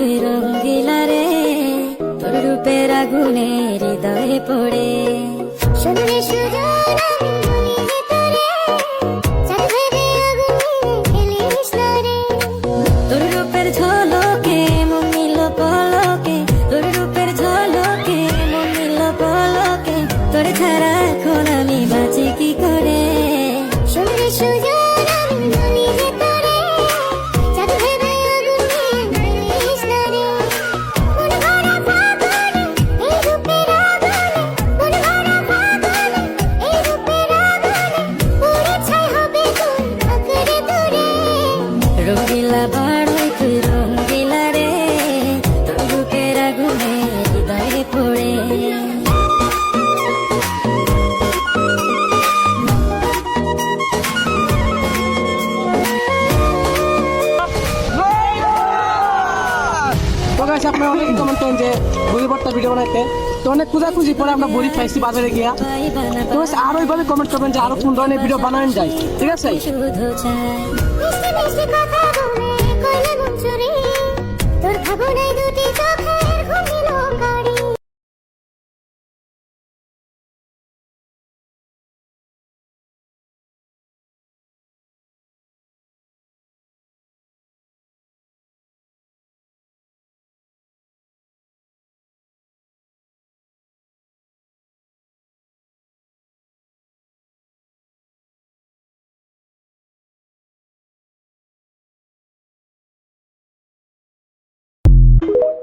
তুই রঙ্গিলা রে তোর রূপের আগুনে হৃদয়ে পড়ে শুনলে সুজন আমি বলি যে তোরে রঙ্গিলা বাড়ই গাইস আপনারা অনেকে কমেন্ট করেন যে ভর্তা ভিডিও বানাইতে। তো অনেক খুঁজাখুঁজি পরে আমরা বড়ি পাইছি বাজারে গিয়া। তো আরও এইভাবে কমেন্ট করবেন যে আরও কোন ধরনের ভিডিও বানানো যায়। ঠিক আছে? you.